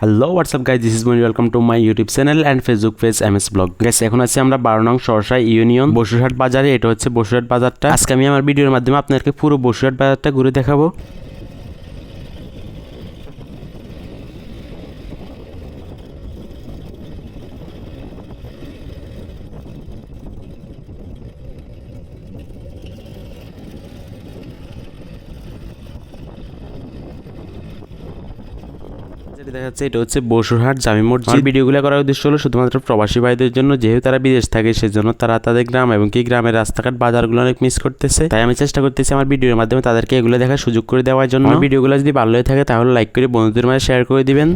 Hello WhatsApp guys this is Moni welcome to my YouTube channel and Facebook page M S blog guys এখন আছি আমরা বারো নং সরসাই union Basurhat বাজারে। এটা হচ্ছে বসুরহাট বাজারটা। আজকে আমি আমার ভিডিওর মাধ্যমে আপনাদেরকে পুরো বসুরহাট বাজারটা ঘুরে দেখাবো। যেটা দেখা যাচ্ছে এটা হচ্ছে বসুরহাট জামি মসজিদ। ভিডিওগুলো করার উদ্দেশ্য হলো শুধুমাত্র প্রবাসী ভাইদের জন্য যেহেতু তারা বিদেশ থাকে সেজন্য তারা তাদের গ্রাম এবং কি গ্রামের রাস্তাঘাট বাজারগুলো অনেক মিস করতেছে। তাই আমি চেষ্টা করতেছি আমার ভিডিওর মাধ্যমে তাদেরকে এগুলো দেখার সুযোগ করে দেওয়ার জন্য। ভিডিওগুলো যদি ভালো হয়ে থাকে তাহলে লাইক করে বন্ধুদের মাঝে শেয়ার করে দিবেন।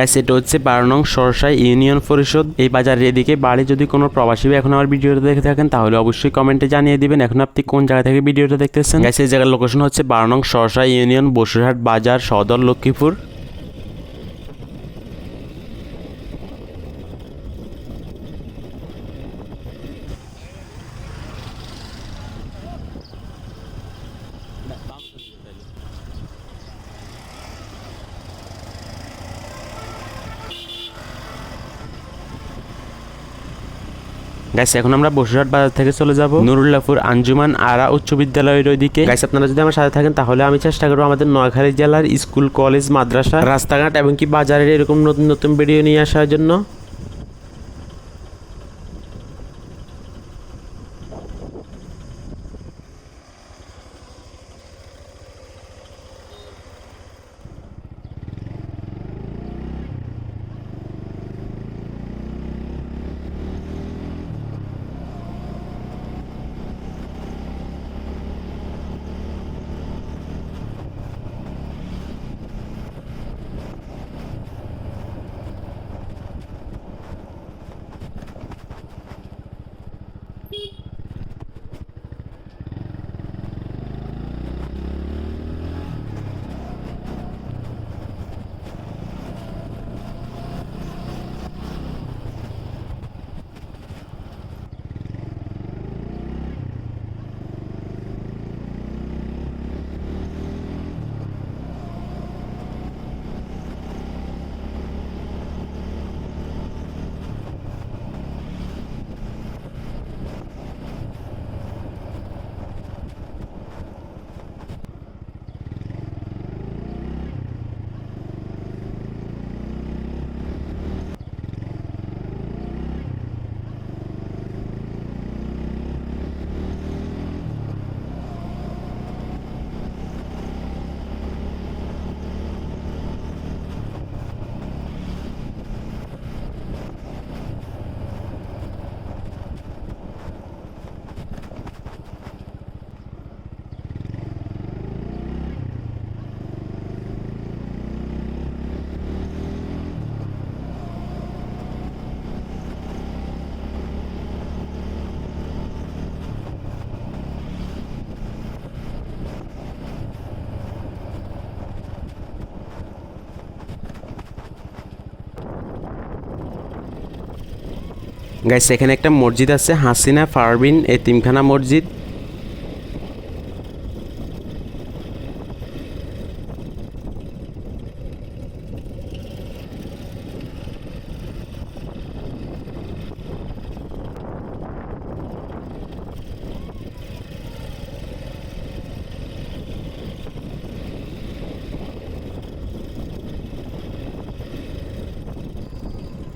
গাইস এটা হচ্ছে বারো নং সরসাই ইউনিয়ন পরিষদ। এই বাজারের এদিকে বাড়ি যদি কোনো প্রবাসী এখন আমার ভিডিওটা দেখে থাকেন, তাহলে অবশ্যই কমেন্টে জানিয়ে দিবেন এখন আপনি কোন জায়গা থেকে ভিডিওটা দেখতেছেন। গাইস এই জায়গার লোকেশন হচ্ছে বারো নং সরসাই ইউনিয়ন বসুরহাট বাজার, সদর, লক্ষ্মীপুর। গাইস এখন আমরা বসুরহাট বাজার থেকে চলে যাব। নুরুল্লাহপুর আঞ্জুমান আরা উচ্চ বিদ্যালয়ের ওইদিকে। গাইস আপনারা যদি আমার সাথে থাকেন, তাহলে আমি চেষ্টা করব আমাদের নোয়াখালী জেলার স্কুল, কলেজ, মাদ্রাসা, রাস্তাঘাট এবং কি বাজারের এরকম নতুন নতুন ভিডিও নিয়ে আসার জন্য। গাইস এখানে একটা মসজিদ আছে হাসিনা ফারবিন এতিমখানা মসজিদ।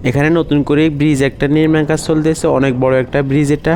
এখানে নতুন করে ব্রিজ একটা নির্মাণ কাজ চলতেছে অনেক বড় একটা ব্রিজ এটা।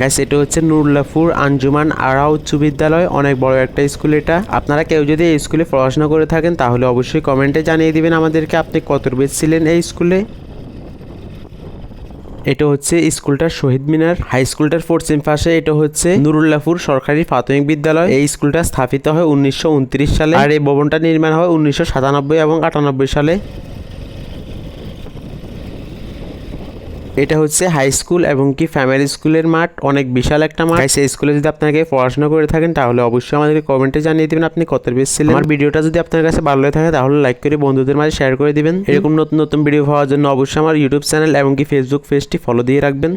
গাইস এটা হচ্ছে নুরুল্লাপুর আঞ্জুমান আরা উচ্চ বিদ্যালয়, অনেক বড় একটা স্কুল এটা। আপনারা কেউ যদি এই স্কুলে পড়াশোনা করে থাকেন, তাহলে অবশ্যই কমেন্টে জানিয়ে দিবেন আমাদেরকে আপনি কত বেশ ছিলেন এই স্কুলে। এটা হচ্ছে স্কুলটার শহীদ মিনার। হাই স্কুলটার পশ্চিম পাশে এটা হচ্ছে নুরুল্লাপুর সরকারি প্রাথমিক বিদ্যালয়। এই স্কুলটা স্থাপিত হয় উনিশশো উনত্রিশ সালে আর এই ভবনটা নির্মাণ হয় উনিশশো সাতানব্বই এবং আটানব্বই সালে। এটা হচ্ছে হাই স্কুল এবং কি ফ্যামিলি স্কুলের মাঠ। অনেক বিশাল একটা মাঠ। সেই স্কুলে যদি আপনাকে পড়াশোনা করে থাকেন, তাহলে অবশ্যই আমাদেরকে কমেন্টে জানিয়ে দিবেন আপনি কত বেশ ছিলেন। আমার ভিডিওটা যদি আপনার কাছে ভালো লাগে থাকে, তাহলে লাইক করে বন্ধুদের মাঝে শেয়ার করে দিবেন। এরকম নতুন নতুন ভিডিও পাওয়ার জন্য অবশ্যই আমার ইউটিউব চ্যানেল এবং কি ফেসবুক পেজটি ফলো দিয়ে রাখবেন।